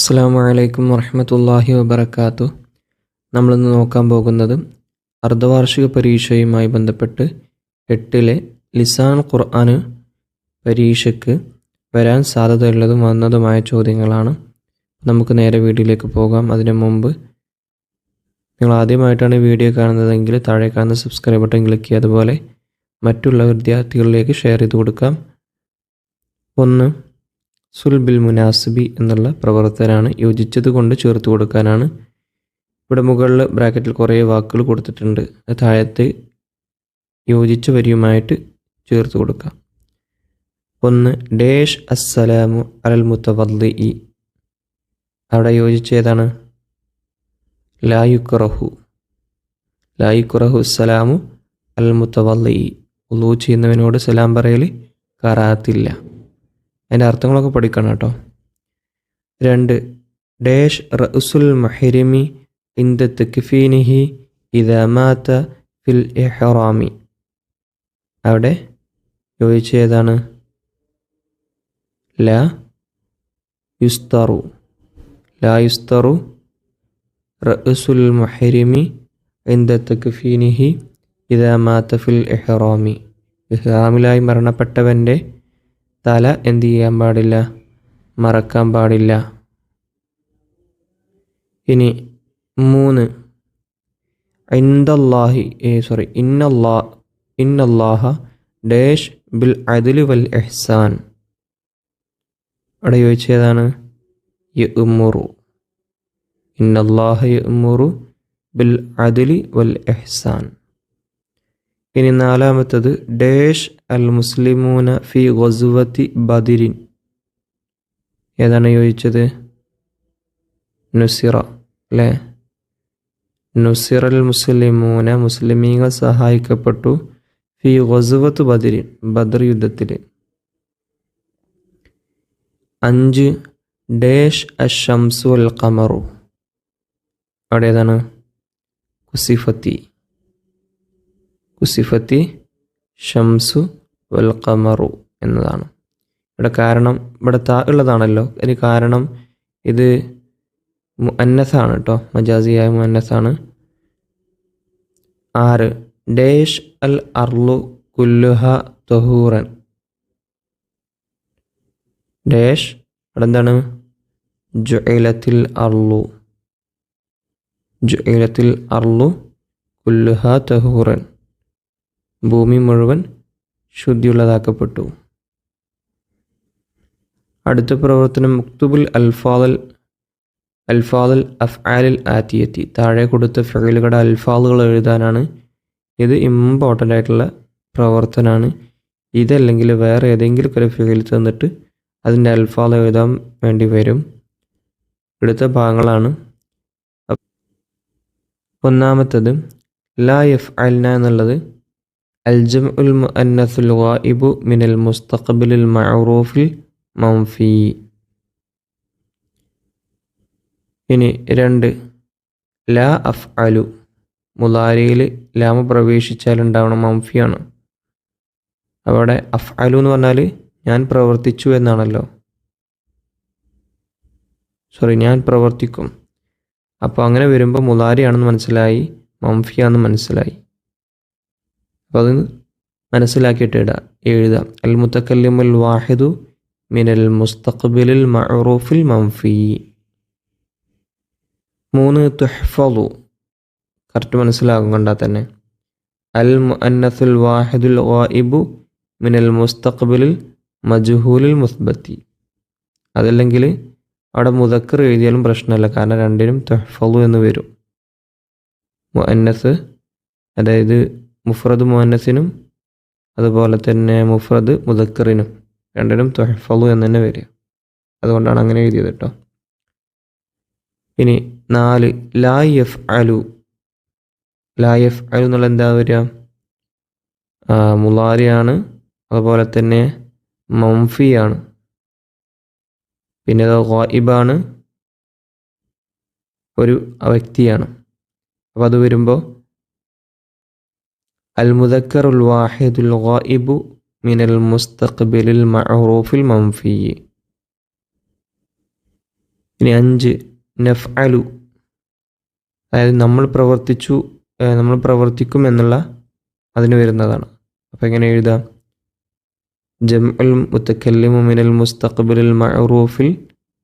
അസ്സാം വലൈക്കും വറഹമത്തല്ലാഹി വബർക്കാത്തു നമ്മളിന്ന് നോക്കാൻ പോകുന്നത് അർദ്ധവാർഷിക പരീക്ഷയുമായി ബന്ധപ്പെട്ട് എട്ടിലെ ലിസാൻ ഖുർആൻ പരീക്ഷയ്ക്ക് വരാൻ സാധ്യതയുള്ളതും വന്നതുമായ ചോദ്യങ്ങളാണ്. നമുക്ക് നേരെ വീഡിയോയിലേക്ക് പോകാം. അതിനു മുമ്പ് നിങ്ങൾ ആദ്യമായിട്ടാണ് വീഡിയോ കാണുന്നതെങ്കിൽ താഴെ കാണുന്ന സബ്സ്ക്രൈബ് ബട്ടൺ ക്ലിക്ക് ചെയ്യുക. അതുപോലെ മറ്റുള്ള വിദ്യാർത്ഥികളിലേക്ക് ഷെയർ ചെയ്ത് കൊടുക്കാം. ഒന്ന് സുൽബിൽ മുനാസിബി എന്നുള്ള പ്രവർത്തനാണ് യോജിച്ചത് കൊണ്ട് ചേർത്ത് കൊടുക്കാനാണ്. ഇവിടെ മുകളിൽ ബ്രാക്കറ്റിൽ കുറേ വാക്കുകൾ കൊടുത്തിട്ടുണ്ട്. താഴത്തെ യോജിച്ച വരിയുമായിട്ട് ചേർത്ത് കൊടുക്കാം. ഒന്ന് ഡേഷ് അസ്സലാമു അലൽ മുത്തവല്ലി ഇ അവിടെ യോജിച്ച ഏതാണ്? ലായുക്കുറഹു ലായുക്കുറഹു അസ്സലാമു അൽ മുത്തവല്ലി ഉള്ളൂ ചെയ്യുന്നവനോട് സലാം പറയൽ കറാത്തില്ല. അതിന്റെ അർത്ഥങ്ങളൊക്കെ പഠിക്കണം കേട്ടോ. രണ്ട് ഡേഷ് റസുൽ മഹിരിമി ഇന്ദ തെക്കിഫീനിഹി മാത ഫിൽ എഹറാമി അവിടെ ചോദിച്ച ഏതാണ്? ല യുസ്തറു. ല യുസ്തറു റസുൽ മഹിരിമി ഇന്ദ തെക്കിഫീനിഹി മാത ഫിൽ എഹറാമി ഇഹ്റാമിലായി മരണപ്പെട്ടവന്റെ തല എന്ത് ചെയ്യാൻ പാടില്ല? മറക്കാൻ പാടില്ല. ഇനി മൂന്ന്. ഇന്ദല്ലാഹി ഏ സോറി ഇന്നല്ലാ ഇന്നല്ലാഹ ഡേഷ് ബിൽ അദിലി വൽ എഹ്സാൻ അവിടെ ചോദിച്ചതാണ്? യുമുറു ഇന്നല്ലാഹ യുമുറു ബിൽ അദിലി വൽ എഹ്സാൻ ഇനി നാലാമത്തത് ഡേഷ് അൽ മുസ്ലിമൂന ഫി ഗസുവത്തി ബദിരിൻ. ഏതാണ് ചോദിച്ചത്? നുസിറ അല്ലേ? നുസിറൽ മുസ്ലിമൂന മുസ്ലിമീങ്ങൾ സഹായിക്കപ്പെട്ടു ഫി ഗസുവത്ത് ബദിരിൻ ബദർ യുദ്ധത്തിൽ അഞ്ച് ഡേഷ് അഷംസു അൽ ഖമറു. അവിടെ ഏതാണ്? കുസിഫത്തി. കുസിഫത്തി ഷംസു വൽ ഖമറു എന്നതാണ്. ഇവിടെ കാരണം ഇവിടെ താ ഉള്ളതാണല്ലോ. അതിന് കാരണം ഇത് അന്നസാണ് കേട്ടോ. മജാസിയായ മുന്നസാണ് ആറ്. ഡേഷ് അൽ അർലു കുല്ലുഹ തൊഹൂറൻ. ഡേഷ് അവിടെ എന്താണ്? ജുഇലത്തിൽ അർലു ജുഇലത്തിൽ അർലു കുല്ലുഹ തഹൂറൻ. ഭൂമി മുഴുവൻ ശുദ്ധിയുള്ളതാക്കപ്പെട്ടു. അടുത്ത പ്രവർത്തനം മുക്തുബുൽ അൽഫാദൽ അൽഫാദൽ അഫ് അഫ്ആലിൽ ആത്തിയെത്തി. താഴെ കൊടുത്ത ഫെയിലുകളുടെ അൽഫാദുകൾ എഴുതാനാണ് ഇത് ഇമ്പോർട്ടന്റ് ആയിട്ടുള്ള പ്രവർത്തനമാണ് ഇതല്ലെങ്കിൽ വേറെ ഏതെങ്കിലും ഒരു ഫെയിൽ തന്നിട്ട് അതിന്റെ അൽഫാദ് എഴുതാൻ വേണ്ടി വരും. എടുത്ത ഭാഗങ്ങളാണ്. ഒന്നാമത്തത് ലാ എഫ് അൽന എന്നുള്ളത് الجمع المؤنث الغائب من المستقبل المعروف المنفي ഇനി രണ്ട് ലാ അഫ് അലു മുലാരിയിൽ ലാമ പ്രവേശിച്ചാൽ ഉണ്ടാവണം മംഫിയാണ് അവിടെ അഫ് അലു എന്ന് പറഞ്ഞാൽ ഞാൻ പ്രവർത്തിച്ചു എന്നാണല്ലോ സോറി ഞാൻ പ്രവർത്തിക്കും അപ്പോൾ അങ്ങനെ വരുമ്പോൾ മുലാരിയാണെന്ന് മനസ്സിലായി മംഫിയാണെന്ന് മനസ്സിലായി അപ്പോൾ അത് മനസ്സിലാക്കിയിട്ട് ഇടാം എഴുതാം. അൽ മുത്തക്കല്ലിമുൽ വാഹിദു മിനൽ മുസ്തഖ്ബിലിൽ മഅറൂഫിൽ മംഫി മൂന്ന് തുഹ്ഫലു കറക്റ്റ് മനസ്സിലാകും കണ്ടാൽ തന്നെ. അൽ മുഅന്നസുൽ വാഹിദുൽ ഗായിബു മിനൽ മുസ്തഖ്ബിലിൽ മജ്ഹൂലിൽ മുസ്ബത്തി. അതല്ലെങ്കിൽ അവിടെ മുതക്കർ എഴുതിയാലും പ്രശ്നമല്ല. കാരണം രണ്ടിനും തുഹ്ഫലു എന്ന് വരും. മുഅന്നസ് അതായത് മുഫ്രദ് മുഹന്നസിനും അതുപോലെ തന്നെ മുഫ്രദ് മുദക്കറിനും രണ്ടിനും തൊഹഫലു എന്ന് തന്നെ വരിക. അതുകൊണ്ടാണ് അങ്ങനെ എഴുതിയത് കേട്ടോ. ഇനി നാല് ലാ എഫ് അലു ലാ എഫ് അലു എന്നുള്ള എന്താ വരിക? മുലാരിയാണ് അതുപോലെ തന്നെ മംഫിയാണ്. പിന്നെ ഗായിബാണ്. ഒരു വ്യക്തിയാണ്. അപ്പോൾ അത് വരുമ്പോൾ അൽ വാഹിദുൽ ഗായിബു മിനൽ മുസ്തഖ്ബിലിൽ മഅറൂഫിൽ മംഫിയി ഇനി അഞ്ച് നഫ് അലു അതായത് നമ്മൾ പ്രവർത്തിച്ചു നമ്മൾ പ്രവർത്തിക്കും എന്നുള്ള അതിന് വരുന്നതാണ്. അപ്പോൾ എങ്ങനെ എഴുതാം? ജം അൽ മുത്തക്കല്ലിമു മിനൽ മുസ്തഖ്ബിലിൽ മഅറൂഫിൽ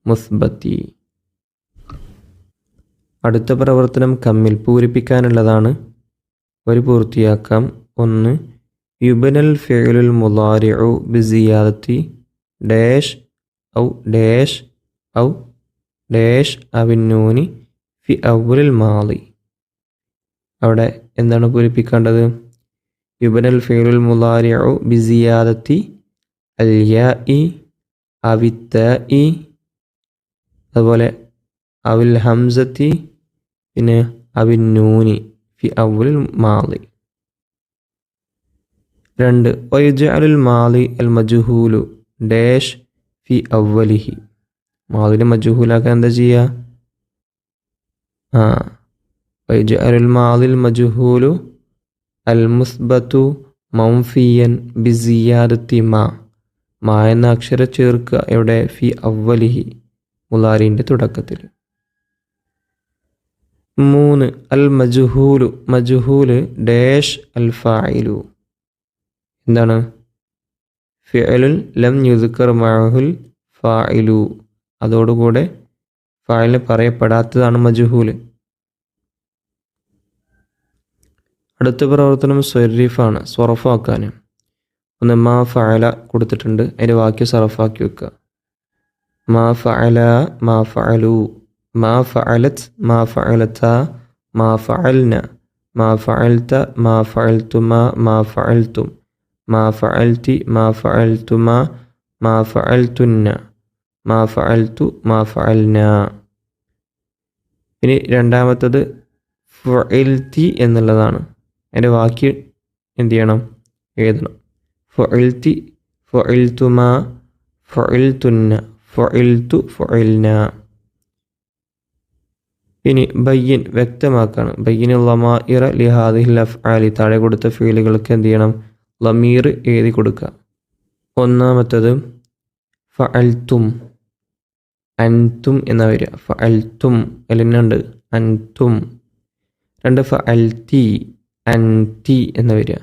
മുസ്ബത്തി. അടുത്ത പ്രവർത്തനം കമ്മിൽ പൂരിപ്പിക്കാനുള്ളതാണ്. ഒരു പൂർത്തിയാക്കാം. ഒന്ന് യുബനൽ ഫിഅലുൽ മുലാരിഉ ബിസിയാദത്തി ഡാഷ് ഔ ഡാഷ് ഔ ഡാഷ് അവിന്നൂനി ഫി അവലിൽ മാളി അവിടെ എന്താണ് പൂരിപ്പിക്കേണ്ടത്? യുബനൽ ഫിഅലുൽ മുലാരിഉ ബിസിയാദത്തി അൽയാ ഇ അവിത്ത ഇ അതുപോലെ അവിൽ ഹംസത്തി പിന്നെ അവിൻ നൂനി ഫി അവലിൽ മാളി രണ്ട് വയുജഅലുൽ മാളി അൽ മജുഹൂലു ഡാഷ് ഫി അവലിഹി മാലിനെ മജുഹൂലാക്കാൻ എന്താ ചെയ്യുക ആ ഒയജ് അലുൽ മാലിൽ മജുഹൂലു അൽ മുസ്ബത്തു മൗഫിയൻ ബിസിയാദത്തി മാ. മാ എന്ന അക്ഷരം ചേർക്കുക എവിടെ? ഫി അവലിഹി മുലാരിന്റെ തുടക്കത്തിൽ. മൂന്ന്. അൽ മജുഹൂലു. മജുഹൂൽ ഡാഷ് അൽ ഫായിലു. എന്താണ്? ഫിഅലുൽ ലം യുസുക്കർ മഅഹുൽ ഫായിലു. അതോടുകൂടെ ഫായിലിന് പറയപ്പെടാത്തതാണ് മജുഹൂൽ. അടുത്ത പ്രവർത്തനം സ്വരീഫാണ് സ്വറഫാക്കാൻ ഒന്ന് മാ ഫഅല കൊടുത്തിട്ടുണ്ട്. അതിന്റെ വാക്യം സറഫാക്കി വെക്കുക. മാ ഫഅല മാ ഫഅലു. മാ ഫഅലത് മാ ഫഅലത മാ ഫഅൽന മാ ഫഅൽത മാ ഫഅൽതുമ മാ ഫഅൽതും മാ ഫഅൽതി മാ ഫഅൽതുമ മാ ഫഅൽതുന്ന മാ ഫഅൽതു മാ ഫഅൽന ഇനി രണ്ടാമത്തത് ഫഅൽതി എന്നുള്ളതാണ്. അതിന്റെ വാക്യം എന്ത് ചെയ്യണം? എഴുതണം. ഫഅൽതി ഫഅൽതുമ ഫഅൽതുന്ന ഫഅൽതു ഫഅൽന ഇനി ബയ്യൻ വ്യക്തമാക്കാണ്. ബയ്യൻ ലമാഇറ ലിഹാദിഹിൽ അഫ്ആലി താഴെ കൊടുത്ത ഫീലുകൾക്ക് എന്ത് ചെയ്യണം? ലമീർ എഴുതി കൊടുക്കുക. ഒന്നാമത്തത് ഫഅൽത്തും അൻതും എന്ന വരിക. ഫഅൽത്തും എലിനുണ്ട് അൻതും. രണ്ട് ഫഅൽത്തി അൻതി എന്ന വരിക.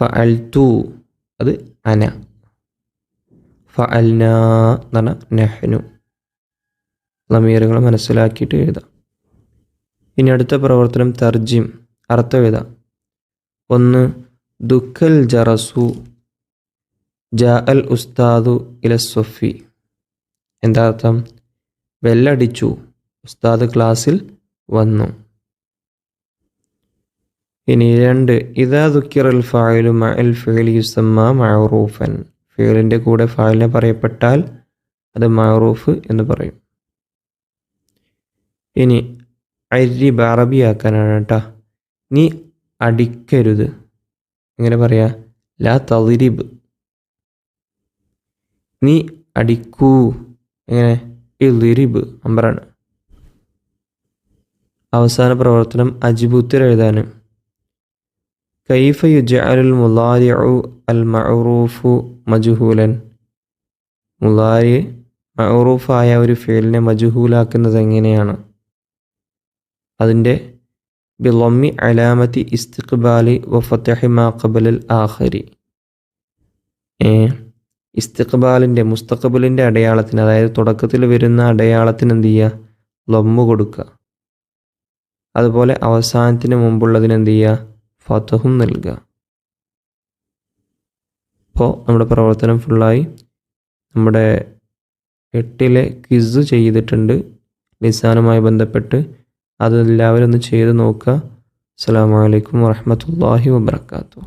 ഫഅൽത്തു അത് അന. ഫഅൽന എന്ന് പറഞ്ഞാൽ നെഹ്നു. ലമീറുകൾ മനസ്സിലാക്കിയിട്ട് എഴുതാം. ഇനി അടുത്ത പ്രവർത്തനം തർജിം അർത്ഥം എഴുതാം. ഒന്ന് ദുഃഖൽ ജറസു ജ അൽ ഉസ്താദു ഇല സൊഫി എന്താ അർത്ഥം? വെല്ലടിച്ചു ഉസ്താദ് ക്ലാസ്സിൽ വന്നു. ഇനി രണ്ട് ഇതാ ദുഃഖിറൽ ഫായിലു മഅൽ ഫിഅലി യുസമ്മ മഅറൂഫൻ. ഫിഅലിന്റെ കൂടെ ഫായിലിനെ പറയപ്പെട്ടാൽ അത് മഅറൂഫ് എന്ന് പറയും. ഇനി അരിബ് അറബിയാക്കാനാണ് കേട്ടോ നീ അടിക്കരുത്. എങ്ങനെ പറയാ ലാ തളിരിബ് നീ അടിക്കൂ. എങ്ങനെ ഇളിരിബ് അമ്പറാണ് അവസാന പ്രവർത്തനം അജിബുത്തിൽ എഴുതാൻ കൈഫ യുജഅലുൽ മുലാരിഉ അൽ മഅറൂഫു മജുഹൂലൻ. മുലാരി മഅറൂഫായ ഒരു ഫേലിനെ മജുഹൂലാക്കുന്നത് എങ്ങനെയാണ്? അതിന്റെ ബിളൊമ്മി അലാമത്തി ഇസ്തിഖ്ബാലി വഫത്തഹി മാ ഖബലൽ ആഹരി ഇസ്തിഖ്ബാലിന്റെ മുസ്തഖബലിന്റെ അടയാളത്തിന് അതായത് തുടക്കത്തിൽ വരുന്ന അടയാളത്തിന് എന്ത് ചെയ്യുക? ലൊമ്മ് കൊടുക്കുക. അതുപോലെ അവസാനത്തിന് മുമ്പുള്ളതിന് എന്ത് ചെയ്യുക? ഫതഹും നൽകുക. അപ്പോൾ നമ്മുടെ പ്രവർത്തനം ഫുള്ളായി. നമ്മുടെ എട്ടിലെ ക്വിസ് ചെയ്തിട്ടുണ്ട്. ലിസാനുമായി ബന്ധപ്പെട്ട് അത് എല്ലാവരും ഒന്ന് ചെയ്ത് നോക്കുക. അസ്സാം വലൈക്കും വാഹമത്തല്ലാഹി വാബർക്കാത്തു